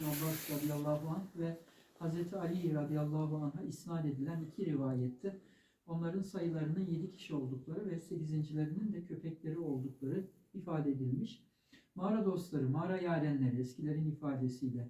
İbn Abbas radıyallahu anh ve Hazreti Ali radıyallahu anh'a isnat edilen iki rivayette onların sayılarının yedi kişi oldukları ve sekizincilerinin de köpekleri oldukları ifade edilmiş. Mağara dostları, mağara yarenleri eskilerin ifadesiyle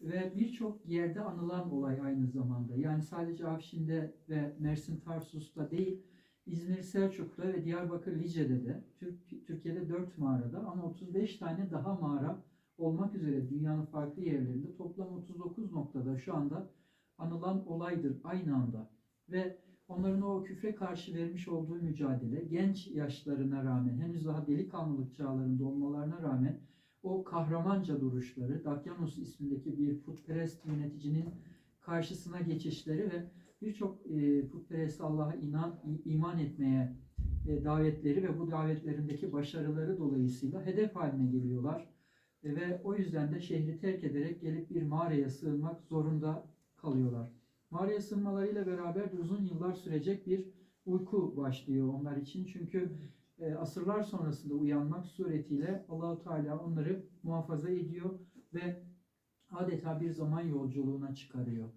ve birçok yerde anılan olay aynı zamanda. Yani sadece Afşin'de ve Mersin Tarsus'ta değil, İzmir Selçuk'ta ve Diyarbakır Lice'de de, Türk, Türkiye'de 4 mağarada ama 35 tane daha mağara olmak üzere dünyanın farklı yerlerinde toplam 39 noktada şu anda anılan olaydır aynı anda. Ve onların o küfre karşı vermiş olduğu mücadele genç yaşlarına rağmen henüz daha delikanlılık çağlarında olmalarına rağmen o kahramanca duruşları Dakyanos ismindeki bir putperest yöneticinin karşısına geçişleri ve birçok e, putperest Allah'a inan, iman etmeye e, davetleri ve bu davetlerindeki başarıları dolayısıyla hedef haline geliyorlar. E, ve o yüzden de şehri terk ederek gelip bir mağaraya sığınmak zorunda kalıyorlar. Mağaraya sığınmalarıyla beraber uzun yıllar sürecek bir uyku başlıyor onlar için. Çünkü e, asırlar sonrasında uyanmak suretiyle Allahu Teala onları muhafaza ediyor ve adeta bir zaman yolculuğuna çıkarıyor.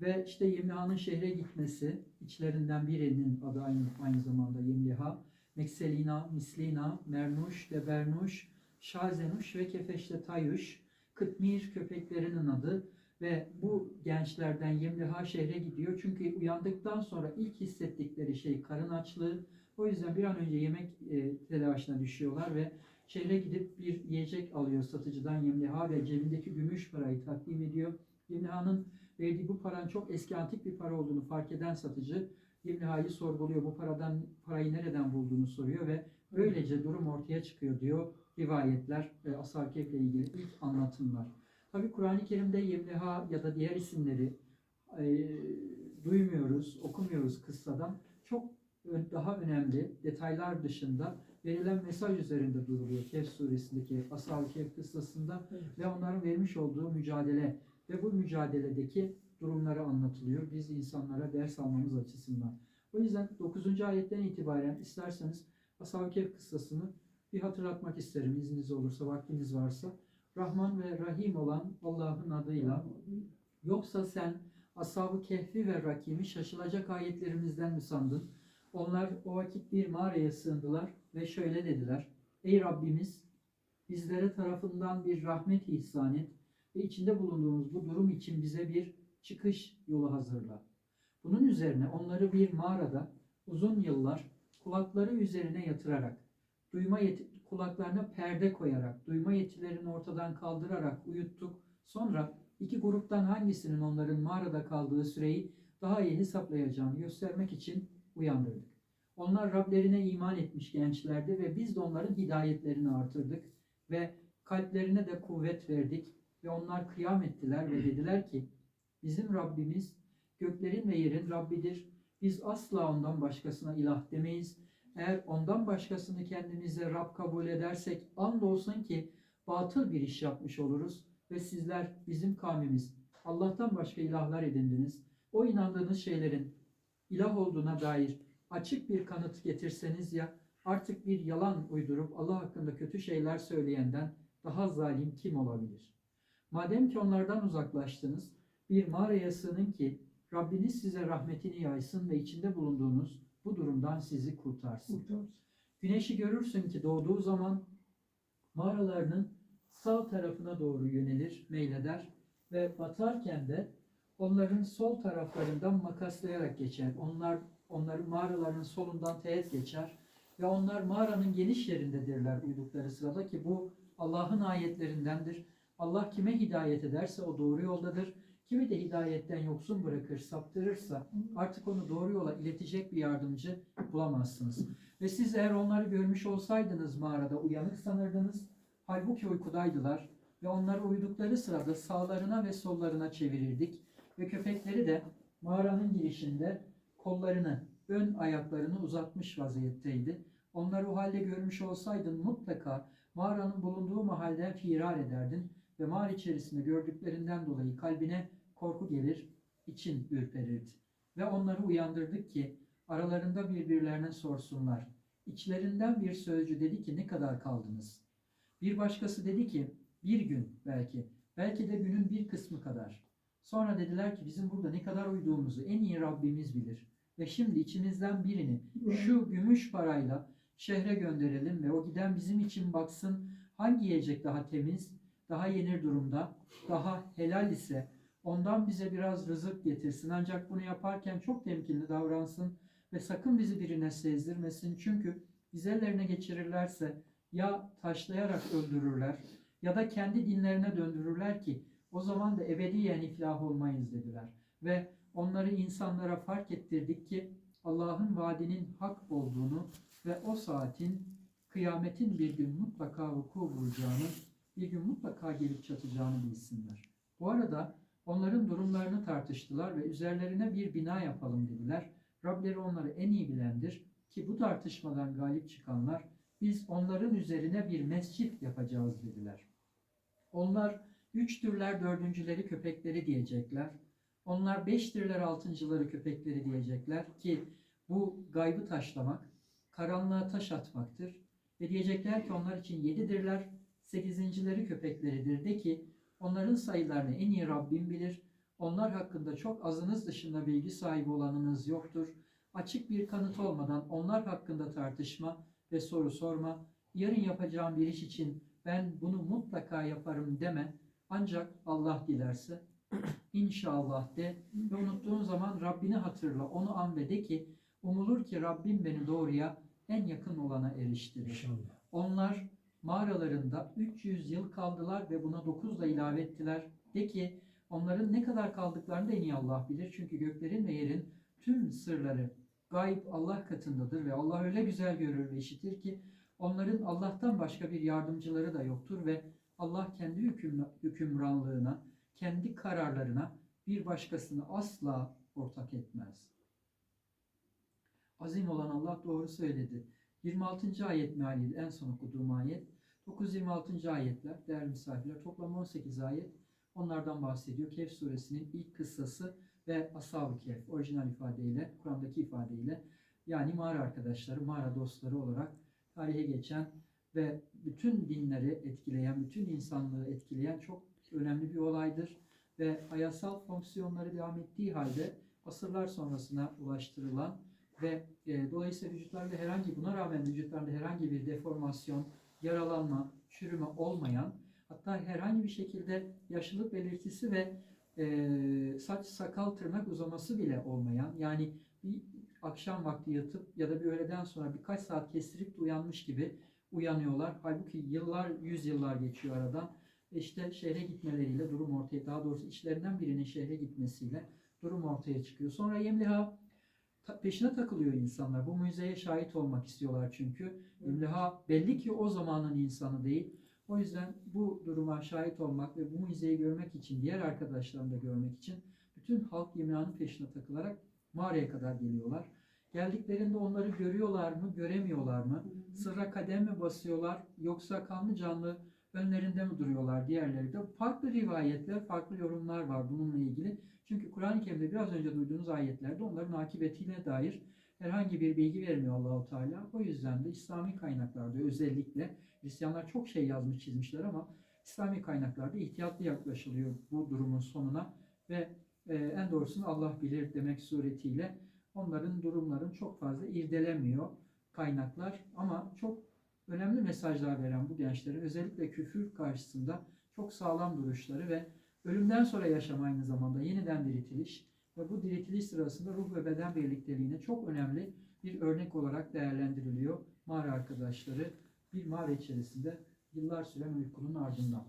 Ve işte Yemliha'nın şehre gitmesi, içlerinden birinin adı aynı, aynı zamanda Yemliha, Mekselina, Mislina, Mernuş, Debernuş, Şazenuş ve Kefeşte Tayuş, Kıtmir köpeklerinin adı ve bu gençlerden Yemliha şehre gidiyor. Çünkü uyandıktan sonra ilk hissettikleri şey karın açlığı. O yüzden bir an önce yemek e, telaşına düşüyorlar ve şehre gidip bir yiyecek alıyor satıcıdan Yemliha ve cebindeki gümüş parayı takdim ediyor. Yemliha'nın verdiği bu paranın çok eski antik bir para olduğunu fark eden satıcı Yemliha'yı sorguluyor. Bu paradan parayı nereden bulduğunu soruyor ve böylece durum ortaya çıkıyor diyor rivayetler ve ashab ile ilgili ilk anlatımlar. Tabi Kur'an-ı Kerim'de Yemliha ya da diğer isimleri e, duymuyoruz, okumuyoruz kıssadan. Çok daha önemli detaylar dışında verilen mesaj üzerinde duruluyor Kehf suresindeki Ashab-ı Kehf kıssasında ve onların vermiş olduğu mücadele ve bu mücadeledeki durumları anlatılıyor. Biz insanlara ders almamız açısından. O yüzden 9. ayetten itibaren isterseniz Ashab-ı Kehf kıssasını bir hatırlatmak isterim izniniz olursa, vaktiniz varsa. Rahman ve Rahim olan Allah'ın adıyla yoksa sen Ashab-ı Kehfi ve Rakim'i şaşılacak ayetlerimizden mi sandın? Onlar o vakit bir mağaraya sığındılar ve şöyle dediler. Ey Rabbimiz bizlere tarafından bir rahmet ihsan et ve içinde bulunduğumuz bu durum için bize bir çıkış yolu hazırla. Bunun üzerine onları bir mağarada uzun yıllar kulakları üzerine yatırarak, duyma yeti, kulaklarına perde koyarak, duyma yetilerini ortadan kaldırarak uyuttuk. Sonra iki gruptan hangisinin onların mağarada kaldığı süreyi daha iyi hesaplayacağını göstermek için uyandırdık. Onlar Rablerine iman etmiş gençlerdi ve biz de onların hidayetlerini artırdık ve kalplerine de kuvvet verdik ve onlar kıyam ettiler ve dediler ki bizim Rabbimiz göklerin ve yerin Rabbidir. Biz asla ondan başkasına ilah demeyiz. Eğer ondan başkasını kendimize Rab kabul edersek andolsun ki batıl bir iş yapmış oluruz ve sizler bizim kavmimiz Allah'tan başka ilahlar edindiniz. O inandığınız şeylerin ilah olduğuna dair açık bir kanıt getirseniz ya artık bir yalan uydurup Allah hakkında kötü şeyler söyleyenden daha zalim kim olabilir? Madem ki onlardan uzaklaştınız bir mağaraya sığının ki Rabbiniz size rahmetini yaysın ve içinde bulunduğunuz bu durumdan sizi kurtarsın. Güneşi görürsün ki doğduğu zaman mağaralarının sağ tarafına doğru yönelir, meyleder ve batarken de onların sol taraflarından makaslayarak geçer. Onlar onların mağaralarının solundan teğet geçer ve onlar mağaranın geniş yerindedirler uyudukları sırada ki bu Allah'ın ayetlerindendir. Allah kime hidayet ederse o doğru yoldadır. Kimi de hidayetten yoksun bırakır, saptırırsa artık onu doğru yola iletecek bir yardımcı bulamazsınız. Ve siz eğer onları görmüş olsaydınız mağarada uyanık sanırdınız. Halbuki uykudaydılar ve onları uyudukları sırada sağlarına ve sollarına çevirirdik. Ve köpekleri de mağaranın girişinde kollarını, ön ayaklarını uzatmış vaziyetteydi. Onları o halde görmüş olsaydın mutlaka mağaranın bulunduğu mahalden firar ederdin ve mağara içerisinde gördüklerinden dolayı kalbine korku gelir, için ürperirdi. Ve onları uyandırdık ki aralarında birbirlerine sorsunlar. İçlerinden bir sözcü dedi ki ne kadar kaldınız? Bir başkası dedi ki bir gün belki. Belki de günün bir kısmı kadar. Sonra dediler ki bizim burada ne kadar uyduğumuzu en iyi Rabbimiz bilir. Ve şimdi içimizden birini şu gümüş parayla şehre gönderelim ve o giden bizim için baksın hangi yiyecek daha temiz, daha yenir durumda, daha helal ise ondan bize biraz rızık getirsin. Ancak bunu yaparken çok temkinli davransın ve sakın bizi birine sezdirmesin. Çünkü biz ellerine geçirirlerse ya taşlayarak öldürürler ya da kendi dinlerine döndürürler ki o zaman da ebediyen iflah olmayız dediler. Ve onları insanlara fark ettirdik ki Allah'ın vaadinin hak olduğunu ve o saatin kıyametin bir gün mutlaka vuku bulacağını, bir gün mutlaka gelip çatacağını bilsinler. Bu arada onların durumlarını tartıştılar ve üzerlerine bir bina yapalım dediler. Rableri onları en iyi bilendir ki bu tartışmadan galip çıkanlar biz onların üzerine bir mescit yapacağız dediler. Onlar üçtürler dördüncüleri köpekleri diyecekler. Onlar beştirler altıncıları köpekleri diyecekler ki bu gaybı taşlamak, karanlığa taş atmaktır. Ve diyecekler ki onlar için yedidirler, sekizincileri köpekleridir de ki onların sayılarını en iyi Rabbim bilir. Onlar hakkında çok azınız dışında bilgi sahibi olanınız yoktur. Açık bir kanıt olmadan onlar hakkında tartışma ve soru sorma. Yarın yapacağım bir iş için ben bunu mutlaka yaparım deme. Ancak Allah dilerse inşallah de ve unuttuğun zaman Rabbini hatırla, onu an ve de ki umulur ki Rabbim beni doğruya en yakın olana eriştirir. İnşallah. Onlar mağaralarında 300 yıl kaldılar ve buna 9 da ilave ettiler. De ki onların ne kadar kaldıklarını da en iyi Allah bilir. Çünkü göklerin ve yerin tüm sırları gayb Allah katındadır ve Allah öyle güzel görür ve işitir ki onların Allah'tan başka bir yardımcıları da yoktur ve Allah kendi hüküm, hükümranlığına, kendi kararlarına bir başkasını asla ortak etmez. Azim olan Allah doğru söyledi. 26. ayet mealiydi en son okuduğum ayet. 9-26. ayetler değerli misafirler toplam 18 ayet onlardan bahsediyor. Kehf suresinin ilk kıssası ve Ashab-ı Kehf orijinal ifadeyle, Kur'an'daki ifadeyle yani mağara arkadaşları, mağara dostları olarak tarihe geçen ve bütün dinleri etkileyen, bütün insanlığı etkileyen çok önemli bir olaydır. Ve hayasal fonksiyonları devam ettiği halde asırlar sonrasına ulaştırılan ve e, dolayısıyla vücutlarda herhangi buna rağmen vücutlarda herhangi bir deformasyon, yaralanma, çürüme olmayan hatta herhangi bir şekilde yaşlılık belirtisi ve e, saç, sakal, tırnak uzaması bile olmayan yani bir akşam vakti yatıp ya da bir öğleden sonra birkaç saat kestirip de uyanmış gibi uyanıyorlar. Halbuki yıllar, yüz yıllar geçiyor aradan. E İşte şehre gitmeleriyle durum ortaya, daha doğrusu içlerinden birinin şehre gitmesiyle durum ortaya çıkıyor. Sonra Yemliha peşine takılıyor insanlar. Bu müzeye şahit olmak istiyorlar çünkü. Yemliha belli ki o zamanın insanı değil. O yüzden bu duruma şahit olmak ve bu müzeyi görmek için, diğer arkadaşlarını da görmek için bütün halk Yemliha'nın peşine takılarak mağaraya kadar geliyorlar. Geldiklerinde onları görüyorlar mı, göremiyorlar mı? Sırra kadem mi basıyorlar yoksa kanlı canlı önlerinde mi duruyorlar diğerleri de? Farklı rivayetler, farklı yorumlar var bununla ilgili. Çünkü Kur'an-ı Kerim'de biraz önce duyduğunuz ayetlerde onların akıbetine dair herhangi bir bilgi vermiyor Allahu Teala. O yüzden de İslami kaynaklarda özellikle Hristiyanlar çok şey yazmış çizmişler ama İslami kaynaklarda ihtiyatlı yaklaşılıyor bu durumun sonuna ve e, en doğrusunu Allah bilir demek suretiyle onların durumların çok fazla irdelemiyor kaynaklar ama çok önemli mesajlar veren bu gençlerin özellikle küfür karşısında çok sağlam duruşları ve ölümden sonra yaşam aynı zamanda yeniden diriltiliş ve bu diriltiliş sırasında ruh ve beden birlikteliğine çok önemli bir örnek olarak değerlendiriliyor mağara arkadaşları bir mağara içerisinde yıllar süren uykunun ardından.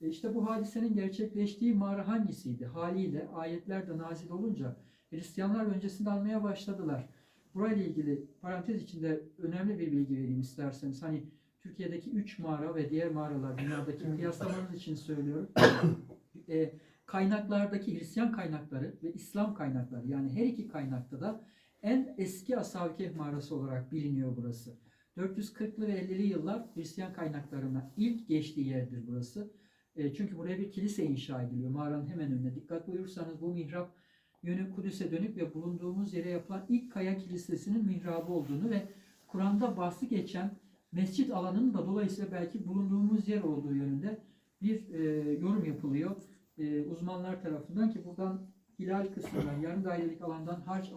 E işte bu hadisenin gerçekleştiği mağara hangisiydi? Haliyle ayetler de nazil olunca Hristiyanlar öncesinde almaya başladılar. Burayla ilgili parantez içinde önemli bir bilgi vereyim isterseniz. Hani Türkiye'deki 3 mağara ve diğer mağaralar dünyadaki kıyaslamanız için söylüyorum. E, kaynaklardaki Hristiyan kaynakları ve İslam kaynakları yani her iki kaynakta da en eski Ashab-ı Kehf mağarası olarak biliniyor burası. 440'lı ve 50'li yıllar Hristiyan kaynaklarına ilk geçtiği yerdir burası. E, çünkü buraya bir kilise inşa ediliyor mağaranın hemen önüne. Dikkat buyurursanız bu mihrap yönü Kudüs'e dönük ve bulunduğumuz yere yapılan ilk kaya kilisesinin mihrabı olduğunu ve Kur'an'da bahsi geçen mescit alanının da dolayısıyla belki bulunduğumuz yer olduğu yönünde bir e, yorum yapılıyor e, uzmanlar tarafından ki buradan hilal kısmından, yarım dairelik alandan harç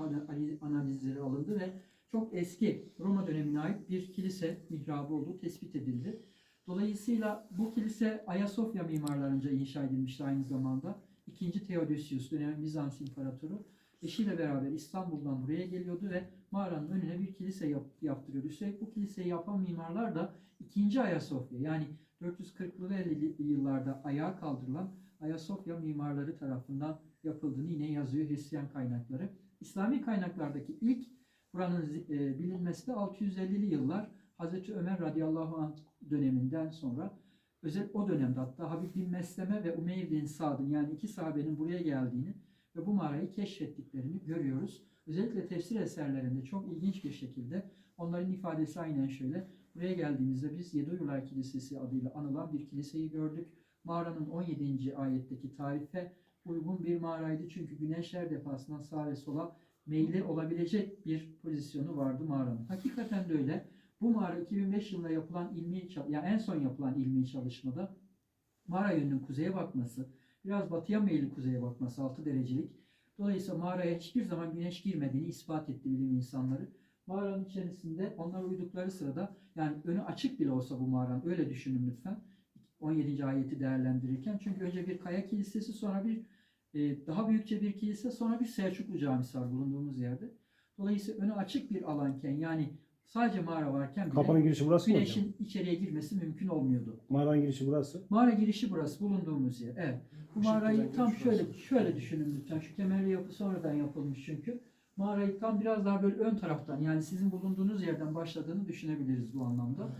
analizleri alındı ve çok eski Roma dönemine ait bir kilise mihrabı olduğu tespit edildi. Dolayısıyla bu kilise Ayasofya mimarlarınca inşa edilmişti aynı zamanda. İkinci Theodosius dönemin Bizans imparatoru eşiyle beraber İstanbul'dan buraya geliyordu ve mağaranın önüne bir kilise yap- yaptırıyordu. Üstelik bu kiliseyi yapan mimarlar da ikinci Ayasofya yani 440'lı ve 50'li yıllarda ayağa kaldırılan Ayasofya mimarları tarafından yapıldığını yine yazıyor Hristiyan kaynakları. İslami kaynaklardaki ilk buranın e, bilinmesi de 650'li yıllar Hazreti Ömer radıyallahu anh döneminden sonra özel o dönemde hatta Habib bin Mesleme ve Umeyr bin Sad'ın yani iki sahabenin buraya geldiğini ve bu mağarayı keşfettiklerini görüyoruz. Özellikle tefsir eserlerinde çok ilginç bir şekilde onların ifadesi aynen şöyle. Buraya geldiğimizde biz Yeduyurlar Kilisesi adıyla anılan bir kiliseyi gördük. Mağaranın 17. ayetteki tarife uygun bir mağaraydı. Çünkü güneş her defasında sağa ve sola meyli olabilecek bir pozisyonu vardı mağaranın. Hakikaten de öyle. Bu mağara 2005 yılında yapılan ilmi, ya en son yapılan ilmi çalışmada mağara yönünün kuzeye bakması, biraz batıya meyilli kuzeye bakması 6 derecelik. Dolayısıyla mağaraya hiçbir zaman güneş girmediğini ispat etti bilim insanları. Mağaranın içerisinde onlar uydukları sırada yani önü açık bile olsa bu mağaranın öyle düşünün lütfen. 17. ayeti değerlendirirken çünkü önce bir kaya kilisesi sonra bir e, daha büyükçe bir kilise sonra bir Selçuklu camisi var bulunduğumuz yerde. Dolayısıyla önü açık bir alanken yani sadece mağara varken bile Kapının girişi burası mı hocam? güneşin içeriye girmesi mümkün olmuyordu. Mağaranın girişi burası. Mağara girişi burası bulunduğumuz yer. Evet. Bu mağarayı tam şöyle şöyle düşünün lütfen. Şu kemerli yapı sonradan yapılmış çünkü. Mağarayı tam biraz daha böyle ön taraftan yani sizin bulunduğunuz yerden başladığını düşünebiliriz bu anlamda.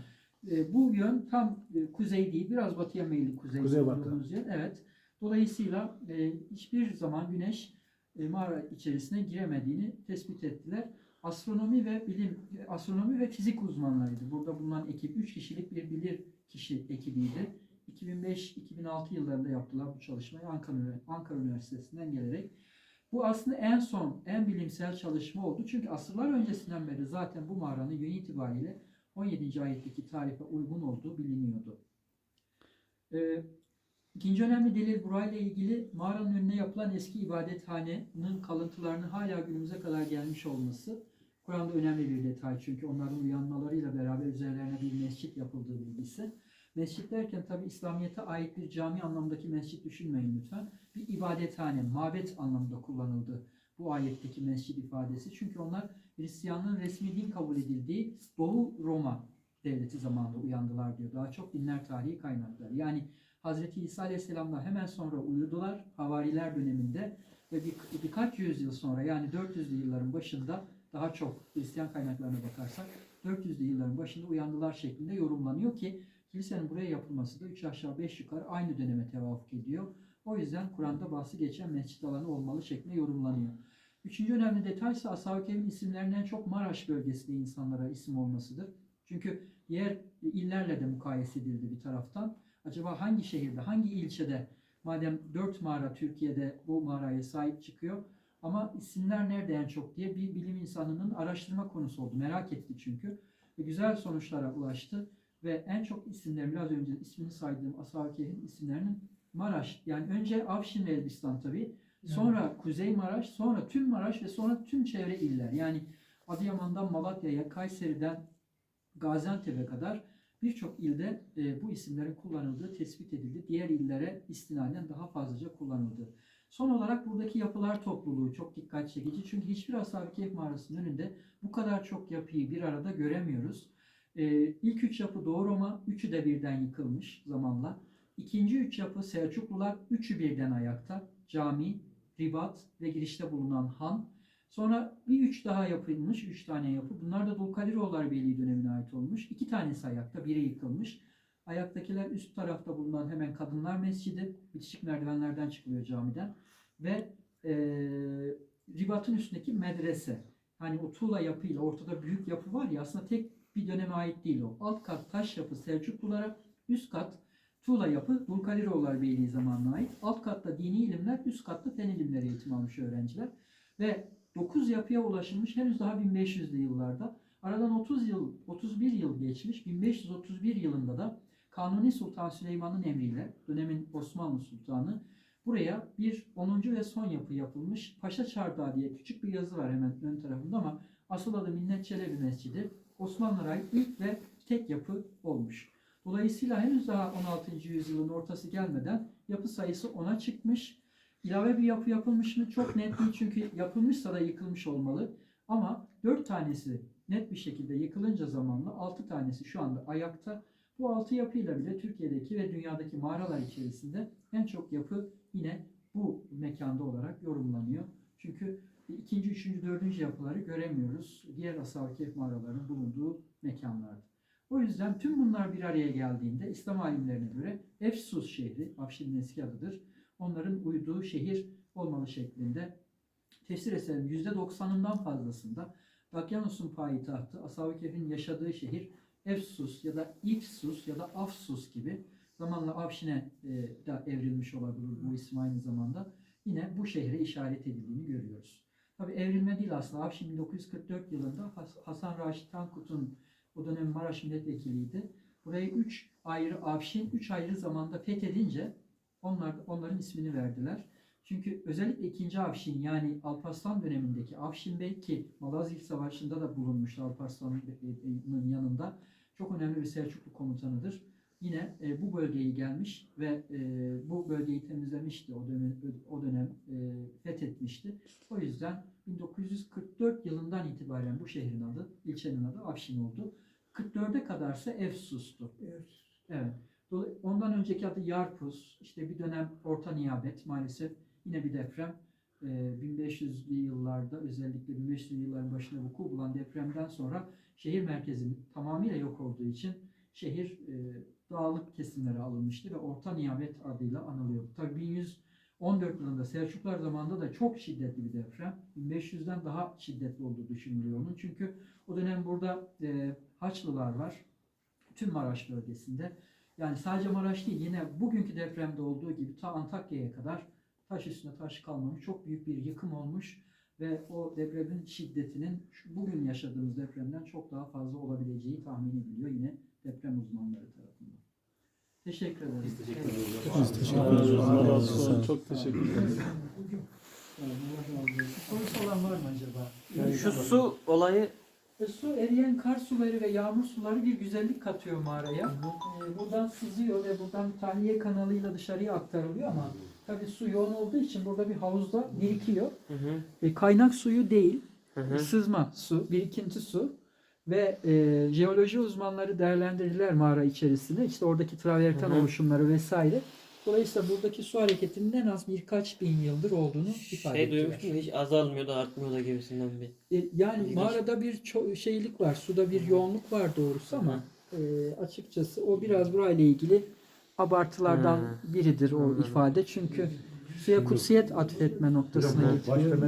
E, bu yön tam e, kuzey değil, biraz batıya meyilli kuzey Kuzeybatı. bulunduğumuz yer. Evet. Dolayısıyla e, hiçbir zaman güneş e, mağara içerisine giremediğini tespit ettiler. Astronomi ve bilim, astronomi ve fizik uzmanlarıydı. Burada bulunan ekip 3 kişilik bir bilir kişi ekibiydi. 2005-2006 yıllarında yaptılar bu çalışmayı Ankara, Ankara Üniversitesi'nden gelerek. Bu aslında en son, en bilimsel çalışma oldu. Çünkü asırlar öncesinden beri zaten bu mağaranın yönü itibariyle 17. ayetteki tarife uygun olduğu biliniyordu. Ee, ikinci önemli delil burayla ilgili mağaranın önüne yapılan eski ibadethanenin kalıntılarının hala günümüze kadar gelmiş olması. Kur'an'da önemli bir detay çünkü onların uyanmalarıyla beraber üzerlerine bir mescit yapıldığı bilgisi. Mescit derken tabi İslamiyet'e ait bir cami anlamındaki mescit düşünmeyin lütfen. Bir ibadethane, mabet anlamında kullanıldı bu ayetteki mescit ifadesi. Çünkü onlar Hristiyanlığın resmi din kabul edildiği Doğu Roma devleti zamanında uyandılar diyor. Daha çok dinler tarihi kaynaklar. Yani Hazreti İsa Aleyhisselam'la hemen sonra uyudular havariler döneminde ve bir, birkaç yüzyıl sonra yani 400'lü yılların başında daha çok Hristiyan kaynaklarına bakarsak 400'lü yılların başında uyandılar şeklinde yorumlanıyor ki kilisenin buraya yapılması da 3 aşağı 5 yukarı aynı döneme tevafuk ediyor. O yüzden Kur'an'da bahsi geçen mescit alanı olmalı şeklinde yorumlanıyor. Üçüncü önemli detay ise Ashab-ı Kehf'in isimlerinden çok Maraş bölgesinde insanlara isim olmasıdır. Çünkü diğer illerle de mukayese edildi bir taraftan. Acaba hangi şehirde, hangi ilçede madem dört mağara Türkiye'de bu mağaraya sahip çıkıyor ama isimler nerede en çok diye bir bilim insanının araştırma konusu oldu. Merak etti çünkü. Ve güzel sonuçlara ulaştı. Ve en çok isimlerin biraz önce ismini saydığım Ashab-ı Kehf'in isimlerinin Maraş. Yani önce Afşin ve Elbistan tabii. Sonra Kuzey Maraş, sonra tüm Maraş ve sonra tüm çevre iller. Yani Adıyaman'dan Malatya'ya, Kayseri'den Gaziantep'e kadar birçok ilde e, bu isimlerin kullanıldığı tespit edildi. Diğer illere istinaden daha fazlaca kullanıldı. Son olarak buradaki yapılar topluluğu çok dikkat çekici. Çünkü hiçbir Ashab-ı Kehf mağarasının önünde bu kadar çok yapıyı bir arada göremiyoruz. E, ilk üç yapı Doğu Roma, üçü de birden yıkılmış zamanla. İkinci üç yapı Selçuklular, üçü birden ayakta. Cami, ribat ve girişte bulunan han. Sonra bir üç daha yapılmış, üç tane yapı. Bunlar da Dulkadiroğullar Beyliği dönemine ait olmuş. İki tanesi ayakta, biri yıkılmış. Ayaktakiler üst tarafta bulunan hemen Kadınlar Mescidi, bitişik merdivenlerden çıkılıyor camiden. Ve e, ribatın üstündeki medrese. Hani o tuğla yapıyla ortada büyük yapı var ya aslında tek bir döneme ait değil o. Alt kat taş yapı Selçuklulara, üst kat Tuğla yapı Dulkadiroğullar Beyliği zamanına ait. Alt katta dini ilimler, üst katta fen ilimleri eğitim almış öğrenciler. Ve 9 yapıya ulaşılmış henüz daha 1500'lü yıllarda. Aradan 30 yıl, 31 yıl geçmiş. 1531 yılında da Kanuni Sultan Süleyman'ın emriyle dönemin Osmanlı Sultanı buraya bir 10. ve son yapı yapılmış. Paşa Çardağı diye küçük bir yazı var hemen ön tarafında ama asıl adı Minnet Çelebi Mescidi. Osmanlılara ilk ve tek yapı olmuş. Dolayısıyla henüz daha 16. yüzyılın ortası gelmeden yapı sayısı 10'a çıkmış. İlave bir yapı yapılmış mı? Çok net değil çünkü yapılmışsa da yıkılmış olmalı. Ama 4 tanesi net bir şekilde yıkılınca zamanla 6 tanesi şu anda ayakta. Bu 6 yapıyla bile Türkiye'deki ve dünyadaki mağaralar içerisinde en çok yapı yine bu mekanda olarak yorumlanıyor. Çünkü ikinci, üçüncü, dördüncü yapıları göremiyoruz. Diğer Ashab-ı Kehf mağaralarının bulunduğu mekanlarda. O yüzden tüm bunlar bir araya geldiğinde İslam alimlerine göre Efsus şehri, Afşin'in eski adıdır. Onların uyduğu şehir olmalı şeklinde tefsir eserinin %90'ından fazlasında Dakyanus'un payitahtı, Ashab-ı Kehf'in yaşadığı şehir Efsus ya da İfsus ya da Afsus gibi zamanla Afşin'e e, da evrilmiş olabilir bu isim aynı zamanda. Yine bu şehre işaret edildiğini görüyoruz. Tabi evrilme değil aslında. Afşin 1944 yılında Has- Hasan Raşit Tankut'un o dönem Maraş milletvekiliydi. Burayı üç ayrı Afşin, üç ayrı zamanda fethedince onlar onların ismini verdiler. Çünkü özellikle 2. Afşin yani Alparslan dönemindeki Afşin Bey ki Malazgirt Savaşı'nda da bulunmuştu Alparslan'ın yanında. Çok önemli bir Selçuklu komutanıdır. Yine e, bu bölgeyi gelmiş ve e, bu bölgeyi temizlemişti. O dönem, o dönem e, fethetmişti. O yüzden 1944 yılından itibaren bu şehrin adı, ilçenin adı Afşin oldu. 44'e kadarsa Efsus'tu. Evet. Dolay- Ondan önceki adı Yarpuz. İşte bir dönem Orta Niyabet maalesef yine bir deprem. Ee, 1500'lü yıllarda özellikle 1500'lü yılların başında vuku bulan depremden sonra şehir merkezinin tamamıyla yok olduğu için şehir e, dağlık kesimlere alınmıştı ve Orta Niyabet adıyla anılıyor. Tabii 1114 yılında Selçuklar zamanında da çok şiddetli bir deprem. 1500'den daha şiddetli olduğu düşünülüyor onun. Çünkü o dönem burada e, Haçlılar var. Tüm Maraş bölgesinde. Yani sadece Maraş değil yine bugünkü depremde olduğu gibi ta Antakya'ya kadar taş üstüne taş kalmamış çok büyük bir yıkım olmuş ve o depremin şiddetinin bugün yaşadığımız depremden çok daha fazla olabileceği tahmin ediliyor yine deprem uzmanları tarafından. Teşekkür ederim. Biz teşekkür ederiz. Biz teşekkür Allah ederiz. razı Allah olsun. razı olsun. Çok teşekkür ederim. Allah razı olsun. Sorusu olan var mı acaba? Şu su olayı E, su eriyen kar suları ve yağmur suları bir güzellik katıyor mağaraya. E, buradan sızıyor ve buradan tahliye kanalıyla dışarıya aktarılıyor ama tabii su yoğun olduğu için burada bir havuzda birikiyor. hı hı, E, kaynak suyu değil, hı hı. sızma su, birikinti su ve e, jeoloji uzmanları değerlendirdiler mağara içerisinde. İşte oradaki traverten Hı hı. oluşumları vesaire. Dolayısıyla buradaki su hareketinin en az birkaç bin yıldır olduğunu ifade şey ettiler. duymuştum hiç azalmıyor da artmıyor da gibisinden bir. E, yani İlginç. mağarada bir ço- şeylik var, suda bir yoğunluk var doğrusu ama e, açıkçası o biraz burayla ilgili abartılardan Hı. biridir o Anladım. ifade. Çünkü suya kutsiyet atfetme noktasına getiriyor.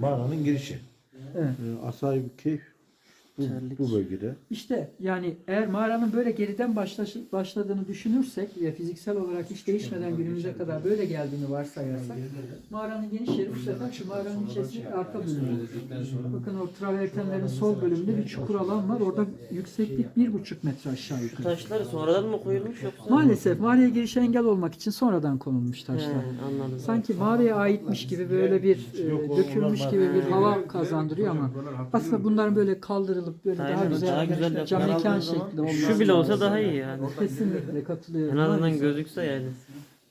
mağaranın girişi. Evet. Ee, Asayi Keyf bu, Terlik. bu bölgede. İşte yani eğer mağaranın böyle geriden başlaşı- başladığını düşünürsek ve fiziksel olarak hiç değişmeden günümüze kadar böyle geldiğini varsayarsak mağaranın geniş yeri bu sefer şu mağaranın içerisinde arka bölümü. Bakın o travertenlerin sol bölümünde bir çukur alan var. Orada yükseklik bir buçuk metre aşağı Şu yukarı. taşları sonradan mı koyulmuş yoksa? Maalesef mağaraya girişe engel olmak için sonradan konulmuş taşlar. He, anladım. Sanki mağaraya aitmiş gibi böyle bir e, dökülmüş gibi bir hava kazandırıyor ama aslında bunların böyle kaldırılıp böyle daha Aynen, güzel, daha güzel cam yapılan mekan şekli olması Şu bile olsa daha iyi yani. Kesinlikle katılıyorum. En azından gözükse yani.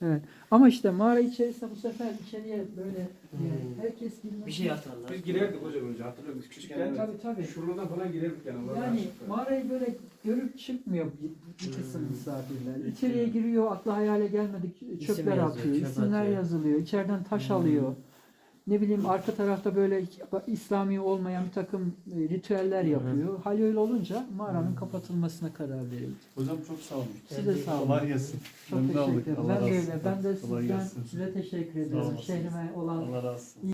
Evet. Ama işte mağara içerisinde bu sefer içeriye böyle e, herkes bilmez. Bir şey atarlar. Biz girerdik hocam önce hatırlıyor musun? Küçükken evet. Tabii tabii. şuradan falan girerdik yani. Yani mağarayı böyle görüp çıkmıyor bir, bir kısım misafirler. İçeriye giriyor, akla hayale gelmedik çöpler yazıyor, atıyor, çöp isimler atıyor. yazılıyor, içeriden taş alıyor. Ne bileyim arka tarafta böyle İslami olmayan bir takım e, ritüeller yapıyor. Hal öyle olunca mağaranın kapatılmasına karar verildi. Hocam çok sağ olun. Size sağ olun. Kolay gelsin. Çok Memnun teşekkür olduk. ederim. Ben de öyle. Ben de sizden size teşekkür olasınız. Şehrime olan Allah razı olsun.